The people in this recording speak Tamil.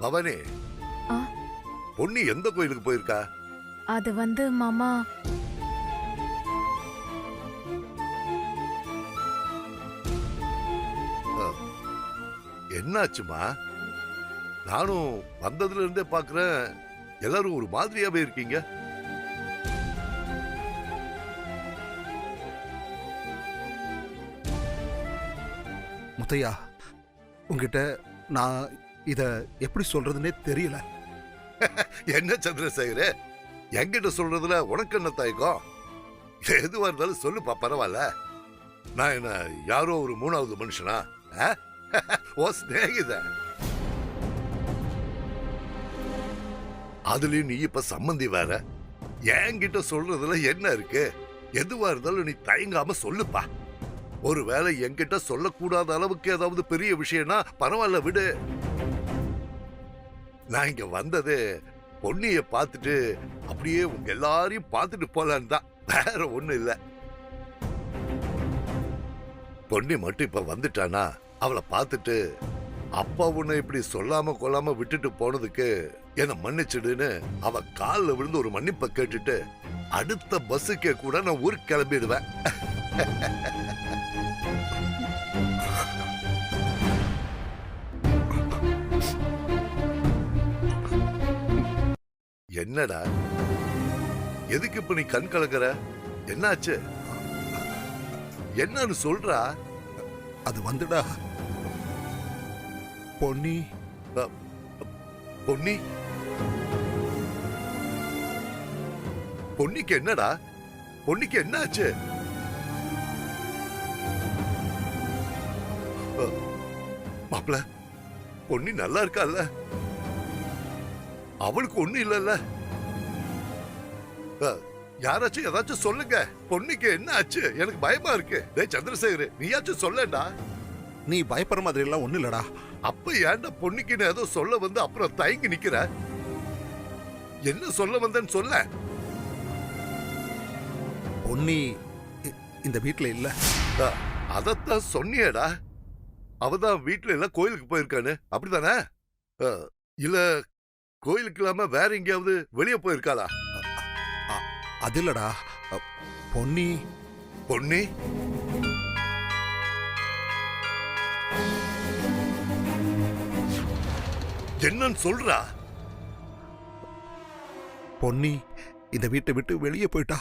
பவானி. ஆ? பொண்ணு எந்த கோயிலுக்கு போயிருக்கா? அது வந்து மாமா. என்னாச்சுமா? நானும் வந்ததுல இருந்தே பாக்குறேன் எல்லாரும் ஒரு மாதிரியாவே இருக்கீங்க. முத்தையா உங்ககிட்ட நான் இத எப்படி சொல்றதுன்னே தெரியல. என்ன சந்திரசேகர? என்கிட்ட சொல்றதுல உனக்கு என்ன தயக்கம்? எதுவா இருந்தாலும் சொல்லுப்பா பரவாயில்ல. நான் என்ன யாரோ ஒரு மூணாவது மனுஷனா? ஆ? ஓ ஸ்நேகித அதுலயும் நீ இப்ப சம்மந்தி வேற. என்கிட்ட சொல்றதுல என்ன இருக்கு? எதுவா இருந்தாலும் நீ தயங்காம சொல்லுப்பா. ஒருவேளை என்கிட்ட சொல்லக்கூடாத அளவுக்கு ஏதாவது பெரிய விஷயம்னா பரவாயில்ல விடு. நான் இங்க வந்தது பொன்னிய பார்த்துட்டு அப்படியே உங்க எல்லாரையும் பார்த்துட்டு போலான்னு தான். வேற ஒண்ணும் இல்ல. பொன்னி மட்டும் இப்ப வந்துட்டானா? அவளை பார்த்துட்டு அப்பா உன்னை இப்படி சொல்லாம கொள்ளாம விட்டுட்டு போனதுக்கு என்ன மன்னிச்சிடுன்னு அவ காலில் விழுந்து ஒரு மன்னிப்பை கேட்டுட்டு அடுத்த பஸ்ஸுக்கே கூட நான் ஊருக்கு கிளம்பிடுவேன். என்னடா? எதுக்கு இப்ப நீ கண் கலங்குற என்னாச்சு? என்னன்னு சொல்றா? அது வந்துடா. பொன்னி. பொன்னி. பொன்னிக்கு என்னடா? பொன்னிக்கு என்னாச்சு? மாப்பிள பொன்னி நல்லா இருக்கால்ல? அவளுக்கு ஒண்ணு இல்லல்ல. யாராச்சும் ஏதாச்சும் சொல்லுங்க. பொன்னிக்கு என்ன ஆச்சு? எனக்கு பயமா இருக்கு. டேய் சந்திரசேகர் நீயாச்சும் சொல்லடா. நீ பயப்படுற மாதிரி எல்லாம் ஒண்ணு இல்லடா. அப்ப ஏன்டா பொன்னிக்குன்னு ஏதோ சொல்ல வந்து அப்புறம் தயங்கி நிக்கிற? என்ன சொல்ல வந்தேன்னு சொல்ல? பொன்னி இந்த வீட்ல இல்ல. அதத்தான் சொன்னியேடா. அவதான் வீட்டுல எல்லாம் கோயிலுக்கு போயிருக்கானு அப்படிதானே இல்ல கோயிலுக்கு இல்லாம வேற எங்கேயாவது வெளியே போயிருக்காளா? அது இல்லடா. பொன்னி. பொன்னி? என்னன்னு சொல்றா? பொன்னி இந்த வீட்டை விட்டு வெளியே போயிட்டா?